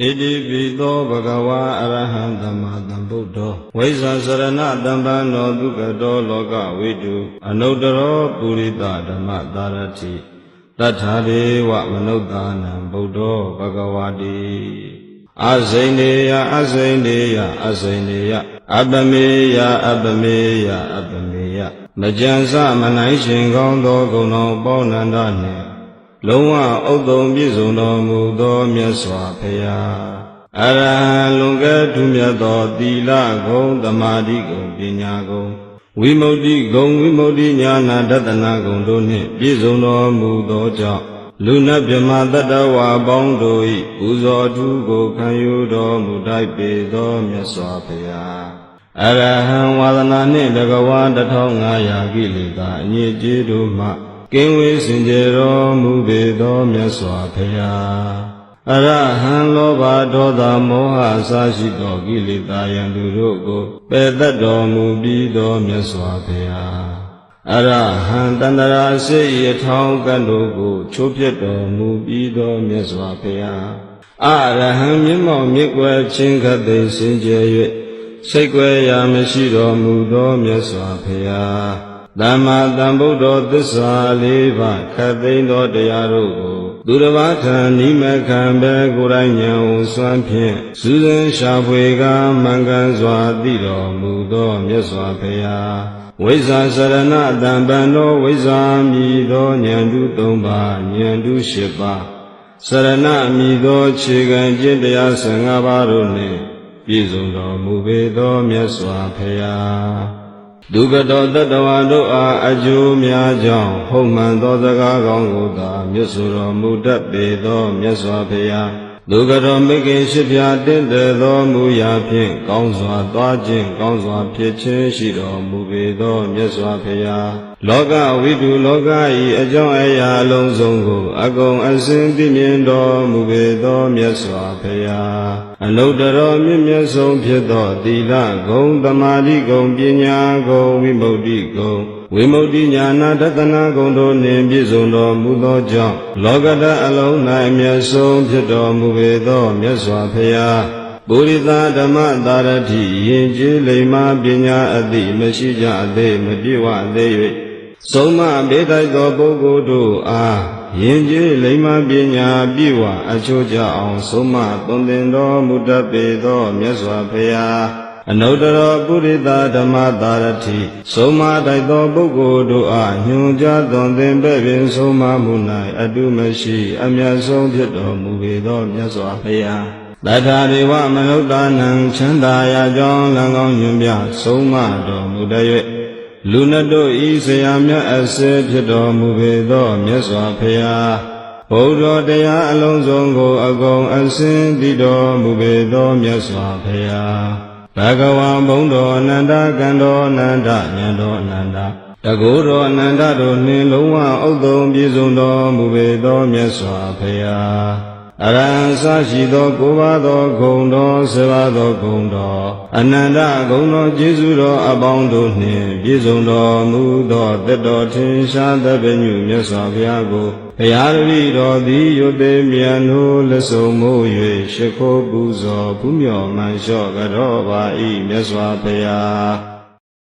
ဣတိပိသောဘဂဝါအရဟံသမ္မာသမ္ဗုဒ္ဓောဝိဇ္ဇာစရဏတမ္ပန္နောဒုက္ကတောလောကဝိတုအနုတ္တရောပုရိသဓမ္မသာရတိတထာရေဝမနုဿာနံဗုဒ္ဓောဘဂဝါတိအဇိနေယအဇိနေယအဇိနေယအပမေယအပမေယအပမေယမကြံစမနိုင်ရှင်ကောင်းသောဂုဏ်တော်ပေါနန္ဒနှင့် လုံးဝဥဒ္ဒုံပြည့်စုံတော်မူသောမြတ်စွာဘုရားအရဟံလွန်ကဲ့ထူးမြတ်သောသီလဂုံသမာဓိဂုံပညာဂုံဝိမု ക്തി ဂုံဝိမု ക്തി ညာနာတတနာဂုံတို့နှင့်ပြည့်စုံတော်မူသောကြောင့်လူနတ်မြမတတ္တဝါပေါင်းတို့၏ပူဇော်ထူးကိုခံယူတော်မူတိုက်ပေသောမြတ်စွာဘုရားအရဟံဝါဒနာနှင့်တကဝါ1500ကိလေသာအညစ်အကြေးတို့မှ ကင်းဝေးစင်ကြယ်တော်မူပေသောမြတ်စွာဘုရားအရဟံလောဘဒေါသမောဟအစရှိသောကိလေသာယံသူတို့ကိုပယ်တတ်တော်မူပြီးသောမြတ်စွာဘုရားအရဟံတန္တရာစိတ်ရထောင်းကတ်တို့ကိုချိုးပြတ်တော်မူပြီးသောမြတ်စွာဘုရားအရဟံမြင့်မောင်မြင့်ကွယ်ချင်းခတ်သိစင်ကြယ်၍စိတ်ွယ်ရာမရှိတော်မူသောမြတ်စွာဘုရား သမ္မာသမ္ဗုဒ္ဓောသစ္စာလေးပါးခတ်သိမ်းသောတရားတို့ကို သူတစ်ပါးခံနိမခံပဲကိုယ်တိုင်ဉာဏ်ဝစွမ်းဖြင့်စူးစမ်းရှာဖွေကမှန်ကန်စွာသိတော်မူသောမြတ်စွာဘုရားဝိဇ္ဇာစရဏတံပံသောဝိဇ္ဇာမြည်သောဉာဏ်တု၃ပါးဉာဏ်တု၈ပါးစရဏမြည်သောခြေကံကျင့်တရား၁၅ပါးတို့နှင့်ပြည့်စုံတော်မူပေသောမြတ်စွာဘုရား ဒုက္ကတောတတဝါတို့အားအကျိုးများကြောင့်ဟုတ်မှန်သောစကားကောင်းကိုသာမြတ်စွာတော်မူတတ်ပေသောမြတ်စွာဘုရားဒုက္ကတောမိခင်ရှိဖြာတင့်တယ်သောမူရာဖြင့်ကောင်းစွာသွားခြင်းကောင်းစွာဖြစ်ခြင်းရှိတော်မူပေသောမြတ်စွာဘုရား လောကဝိတုလောကဤအကြောင်းအရာအလုံးစုံကိုအကုန်အစင်သိမြင်တော်မူပေသောမြတ်စွာဘုရားအနုတ္တရောမြင့်မြတ်ဆုံးဖြစ်သောသီလဂုံသမာဓိဂုံပညာဂုံဝိမု ക്തി ဂုံဝိမု ക്തി ညာနာတတနာဂုံတို့နှင့်ပြည့်စုံတော်မူသောကြောင့်လောကဓာတ်အလုံး၌အမျက်ဆုံးဖြစ်တော်မူပေသောမြတ်စွာဘုရားပုရိသဓမ္မသာရတိယင်ကျေးလိမ္မာပညာအသည့်မရှိကြသေးမပြည့်ဝသေး၍ ဆုံးမဘေးတိုက်သောပုဂ္ဂိုလ်တို့အားယင်ကျေးလိမ္မာပညာပြည့်ဝအချိုးကြအောင်ဆုံးမသွန်သင်တော်မူတတ်ပေသောမြတ်စွာဘုရားအနုတ္တရောပုရိသဓမ္မသာရတိဆုံးမတိုက်သောပုဂ္ဂိုလ်တို့အားညွှန်ကြားသွန်သင်ပဲ့ပင်ဆုံးမမှု၌အတုမရှိအမြတ်ဆုံးဖြစ်တော်မူပေသောမြတ်စွာဘုရားတထာရိဝမနုဿာနံချမ်းသာရာကြောင့်လံကောင်းညွန်ပြဆုံးမတော်မူတည်း၍ လူနတ်တို့ဤဆရာမြတ်အစေဖြစ်တော်မူပေသောမြတ်စွာဘုရားဘုရားတရားအလုံးစုံကိုအကုန်အစင်တည်တော်မူပေသောမြတ်စွာဘုရားဘဂဝံဘုံတော်အနန္တကံတော်အနန္တဉာဏ်တော်အနန္တတကုတော်အနန္တတို့နှင့်လုံးဝဥဒ္ဒုံပြည့်စုံတော်မူပေသောမြတ်စွာဘုရား အရဟံစရှိသောကိုးပါးသောဂုံတော်ဆပါးသောဂုံတော်အနန္တဂုံတော်ကျေးဇူးတော်အပေါင်းတို့နှင့်ပြည့်စုံတော်မူသောတတတော်ထင်ရှားသဗ္ဗညုမြတ်စွာဘုရားကိုဘုရားတပည့်တော်သည်ယုတ်သေးမြန်တို့လက်ဆုံမိုး၍ရှိခိုးပူဇော်ဘုမြော်မှန်လျှော့ကြတော်ပါ၏မြတ်စွာဘုရား